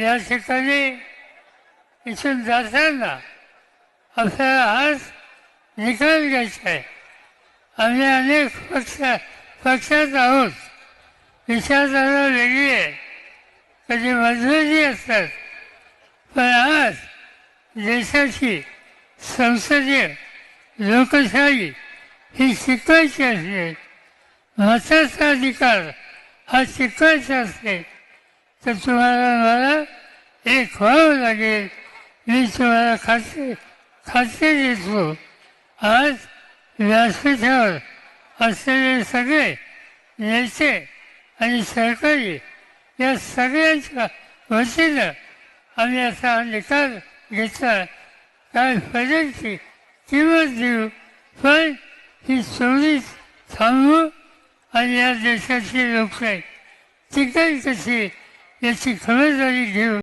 या ठिकाणी इथून जाताना आपल्याला आज निकाल घ्यायचा आहे. आम्ही अनेक पक्ष पक्षात आहोत. विचारधारा वेगळी आहे. कधी मजबूती असतात. पण आज देशाची संसदीय लोकशाही ही शिकवायची असते मताचा अधिकार हा शिकवायचा असते तर तुम्हाला मला एक व्हावं लागेल. मी तुम्हाला खात्री खात्री देतो. आज व्यासपीठावर असलेले सगळे नेते आणि सरकारी या सगळ्यांच्या वतीनं आम्ही असा हा निकाल घेतला. काय फरकची किंमत देऊ? पण ही चोरी थांबवू आणि या देशाची लोकशाही टिकेल कशी? याची खबरदारी घेऊन